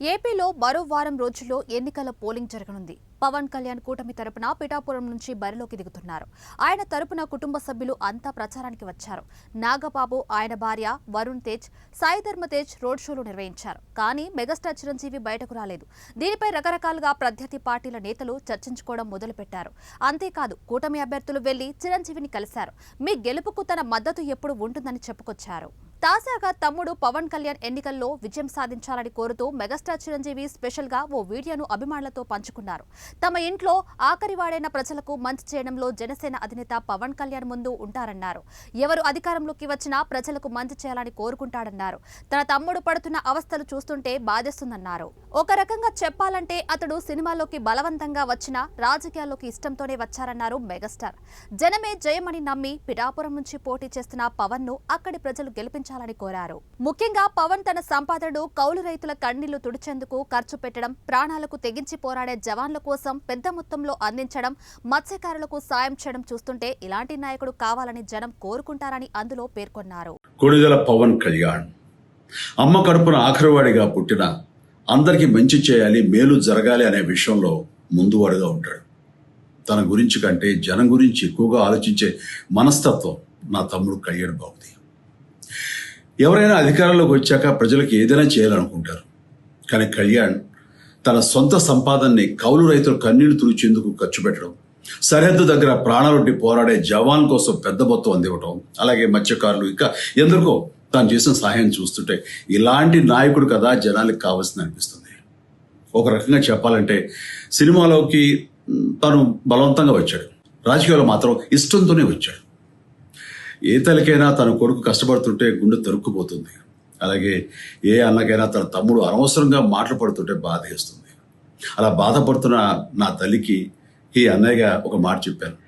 ఏపీలో మరో వారం రోజుల్లో ఎన్నికల పోలింగ్ జరగనుంది. పవన్ కళ్యాణ్ కూటమి తరపున పిఠాపురం నుంచి బరిలోకి దిగుతున్నారు. ఆయన తరపున కుటుంబ సభ్యులు అంతా ప్రచారానికి వచ్చారు. నాగబాబు ఆయన భార్య వరుణ్ తేజ్ సాయి ధర్మ తేజ్ రోడ్ షోలు నిర్వహించారు. కానీ మెగాస్టార్ చిరంజీవి బయటకు రాలేదు. దీనిపై రకరకాలుగా ప్రత్యర్థి పార్టీల నేతలు చర్చించుకోవడం మొదలుపెట్టారు. అంతేకాదు కూటమి అభ్యర్థులు వెళ్ళి చిరంజీవిని కలిశారు. మీ గెలుపుకు తన మద్దతు ఎప్పుడు ఉంటుందని చెప్పుకొచ్చారు. తాజాగా తమ్ముడు పవన్ కళ్యాణ్ ఎన్నికల్లో విజయం సాధించాలని కోరుతూ మెగాస్టార్ చిరంజీవి స్పెషల్గా ఓ వీడియోను అభిమానులతో పంచుకున్నారు. తమ ఇంట్లో ఆఖరివాడైన ప్రజలకు మంచి చేయడంలో జనసేన అధినేత పవన్ కళ్యాణ్ ముందు ఉంటారన్నారు. ఎవరు అధికారంలోకి వచ్చినా ప్రజలకు మంచి చేయాలని కోరుకుంటాడన్నారు. తన తమ్ముడు పడుతున్న అవస్థలు చూస్తుంటే బాధేస్తుందన్నారు. ఒక రకంగా చెప్పాలంటే అతడు సినిమాలోకి బలవంతంగా వచ్చినా రాజకీయాల్లోకి ఇష్టంతోనే వచ్చారన్నారు మెగాస్టార్. జనమే జయమని నమ్మి పిఠాపురం నుంచి పోటీ చేస్తున్న పవన్ను అక్కడి ప్రజలు గెలిపించాలని కోరారు. ముఖ్యంగా పవన్ తన సంపాదనను కౌలు రైతుల కన్నీళ్ళు తుడిచేందుకు ఖర్చు పెట్టడం ప్రాణాలకు తెగించి పోరాడే జవాన్ల కోసం పెద్ద మొత్తంలో అందించడం మత్స్యకారులకు సాయం చేయడం చూస్తుంటే ఇలాంటి నాయకుడు కావాలని జనం కోరుకుంటారని అందులో పేర్కొన్నారు. పవన్ కళ్యాణ్. అమ్మ కడుపున ఆఖరివాడిగా పుట్టిన అందరికీ మంచి చేయాలి మేలు జరగాలి అనే విషయంలో ముందువాడుగా ఉంటాడు. తన గురించి కంటే జనం గురించి ఎక్కువగా ఆలోచించే మనస్తత్వం నా తమ్ముడు కళ్యాణ్ బాబుది. ఎవరైనా అధికారంలోకి వచ్చాక ప్రజలకు ఏదైనా చేయాలనుకుంటారు. కానీ కళ్యాణ్ తన సొంత సంపాదనని కౌలు రైతులు కన్నీళ్ళు తుడిచేందుకు ఖర్చు పెట్టడం సరిహద్దు దగ్గర ప్రాణాలొట్టి పోరాడే జవాన్ కోసం పెద్ద మొత్తం అందివ్వటం అలాగే మత్స్యకారులు ఇంకా ఎందరికో తాను చేసిన సహాయం చూస్తుంటే ఇలాంటి నాయకుడు కదా జనాలకు కావాల్సింది అనిపిస్తుంది. ఒక రకంగా చెప్పాలంటే సినిమాలోకి తను బలవంతంగా వచ్చాడు. రాజకీయాల్లో మాత్రం ఇష్టంతోనే వచ్చాడు. ఏ తల్లికైనా తన కొడుకు కష్టపడుతుంటే గుండె తరుక్కుపోతుంది. అలాగే ఏ అన్నకైనా తన తమ్ముడు అనవసరంగా మాటలు పడుతుంటే బాధ వేస్తుంది అలా బాధపడుతున్న నా తల్లికి ఈ అన్నయ్యగా ఒక మాట చెప్పాను.